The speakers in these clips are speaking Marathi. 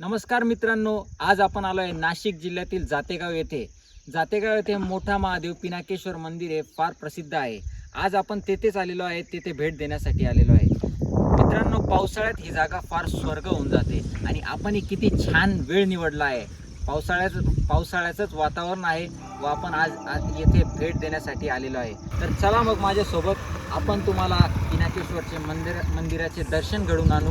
नमस्कार मित्रांनो आज आपण आलो आहे नाशिक जिल्ह्यातील जातेगाव येथे. जातेगाव येथे मोठा महादेव पिनाकेश्वर मंदिर हे फार प्रसिद्ध आहे. आज आपण तेथेच आलेलो आहे तेथे भेट देण्यासाठी आलेलो आहे. मित्रांनो पावसाळ्यात ही जागा फार स्वर्ग होऊन जाते आणि आपण ही किती छान वेळ निवडला आहे. पावसाळ्याचं पावसाळ्याचंच वातावरण आहे व आपण आज आज येथे भेट देण्यासाठी आलेलो आहे. तर चला मग माझ्यासोबत आपण तुम्हाला पिनाकेश्वरचे मंदिर मंदिराचे दर्शन घडून आणू.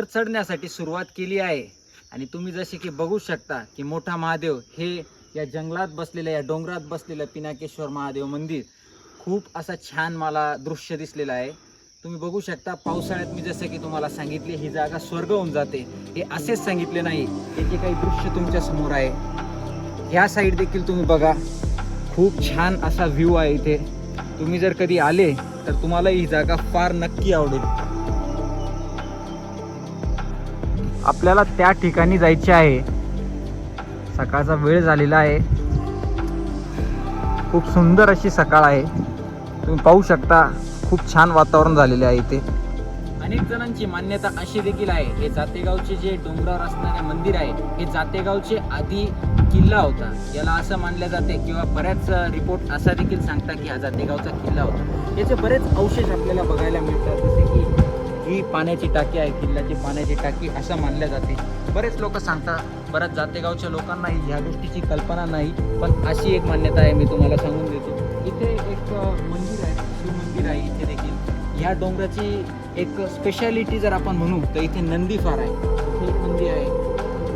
वर चढण्यासाठी सुरुवात केली आहे. आणि तुम्ही जसे की बघू शकता की मोठा महादेव हे या जंगलात बसलेलं या डोंगरात बसलेलं पिनाकेश्वर महादेव मंदिर खूप असं छान मला दृश्य दिसलेलं आहे. तुम्ही बघू शकता पावसाळ्यात मी जसं की तुम्हाला सांगितले ही जागा स्वर्ग होऊन जाते. हे असेच सांगितले नाही हे जे काही दृश्य तुमच्यासमोर आहे ह्या साईड देखील तुम्ही बघा. खूप छान असा व्ह्यू आहे इथे. तुम्ही जर कधी आले तर तुम्हाला ही जागा फार नक्की आवडेल. आपल्याला त्या ठिकाणी जायचे आहे. सकाळचा वेळ झालेला आहे. खूप सुंदर अशी सकाळ आहे. तुम्ही पाहू शकता खूप छान वातावरण झालेले आहे इथे. अनेक जणांची मान्यता अशी देखील आहे हे जातेगावचे जे डोंगरावर असणारे मंदिर आहे हे जातेगावचे आधी किल्ला होता. याला असं मानलं जाते किंवा बऱ्याच रिपोर्ट असा देखील सांगता की हा जातेगावचा किल्ला होता. याचे बरेच अवशेष आपल्याला बघायला मिळतात जसे की ही पाण्याची टाकी आहे किल्ल्याची पाण्याची टाकी असं मानल्या जाते. बरेच लोक सांगतात बऱ्याच जातेगावच्या लोकांनाही ह्या गोष्टीची कल्पना नाही पण अशी एक मान्यता आहे मी तुम्हाला सांगून देतो. इथे एक मंदिर आहे शिव मंदिर आहे इथे देखील. ह्या डोंगराची एक स्पेशालिटी जर आपण म्हणू तर इथे नंदी फार आहे. एक नंदी आहे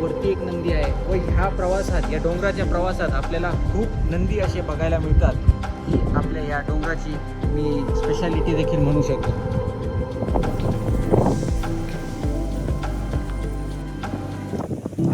वरती एक नंदी आहे. व ह्या प्रवासात या डोंगराच्या प्रवासात आपल्याला खूप नंदी असे बघायला मिळतात. ही आपल्या या डोंगराची मी स्पेशालिटी देखील म्हणू शकतो. नमस्कार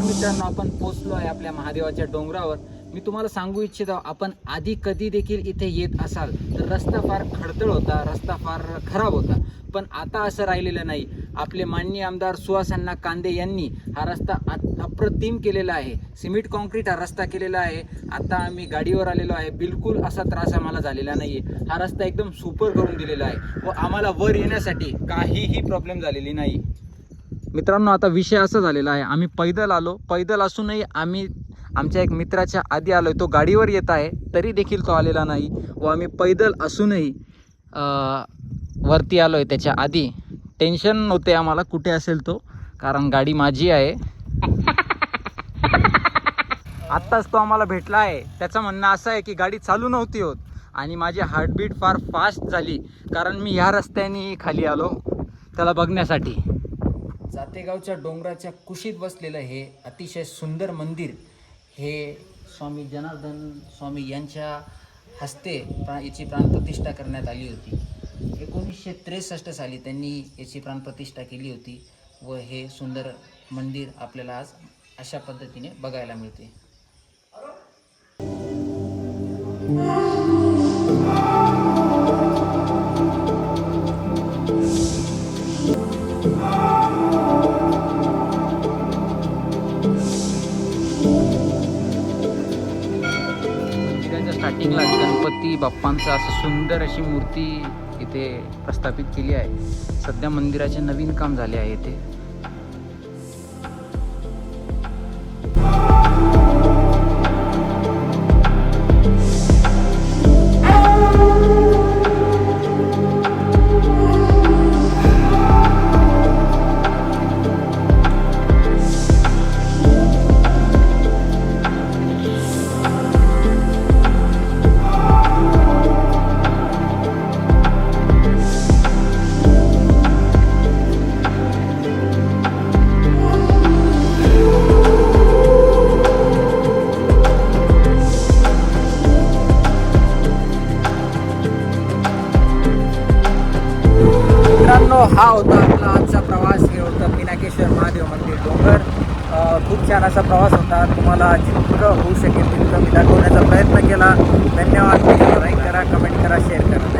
मित्रांनो आपण पोचलो आहे आपल्या महादेवाच्या डोंगरावर. मी तुम्हाला सांगू इच्छितो आपण आधी कधी देखील इथे येत असाल? तर रस्ता फार खडतळ होता रस्ता फार खराब होता. पण आता असं राहिलेलं नाही. आपले माननीय आमदार सुहासांना कांदे यांनी हा रस्ता अप्रतिम केलेला आहे. सिमेंट कॉन्क्रीट हा रस्ता केलेला आहे. आता आम्ही गाडीवर आलेलो आहे. बिलकुल असा त्रास आम्हाला झालेला नाही आहे हा रस्ता एकदम सुपर करून दिलेला आहे व आम्हाला वर येण्यासाठी काहीही प्रॉब्लेम झालेली नाही. मित्रांनो आता विषय असा झालेला आहे. आम्ही पैदल आलो. पैदल असूनही आम्ही आमच्या एक मित्राच्या आधी आलो तो गाडीवर येत आहे. तरी देखील तो आलेला नाही व आम्ही पैदल असूनही वरती आलो आहे त्याच्या आधी. टेन्शन नव्हते आम्हाला कुठे असेल तो कारण गाडी माझी आहे. आत्ताच तो आम्हाला भेटला आहे. त्याचं म्हणणं असं आहे की गाडी चालू नव्हती होत आणि माझी हार्टबीट फार फास्ट झाली कारण मी ह्या रस्त्याने खाली आलो त्याला बघण्यासाठी. जातेगावच्या डोंगराच्या कुशीत बसलेलं हे अतिशय सुंदर मंदिर. हे स्वामी जनार्दन स्वामी यांच्या हस्ते प्रा याची प्राणप्रतिष्ठा करण्यात आली होती. एकोणीसशे त्रेसष्ट साली त्यांनी याची प्राणप्रतिष्ठा केली होती व हे सुंदर मंदिर आपल्याला आज अशा पद्धतीने बघायला मिळते. गणपती बाप्पांचं असं सुंदर अशी मूर्ती इथे प्रस्थापित केली आहे. सध्या मंदिराचे नवीन काम झाले आहे इथे. हा होता आपला आजचा प्रवास. हे होतं पिनाकेश्वर महादेव मंदिर डोंगर. खूप छान असा प्रवास होता. तुम्हाला जितकं होऊ शकेल तितकं मी दाखवण्याचा प्रयत्न केला. धन्यवाद. लाईक करा कमेंट करा शेअर करा.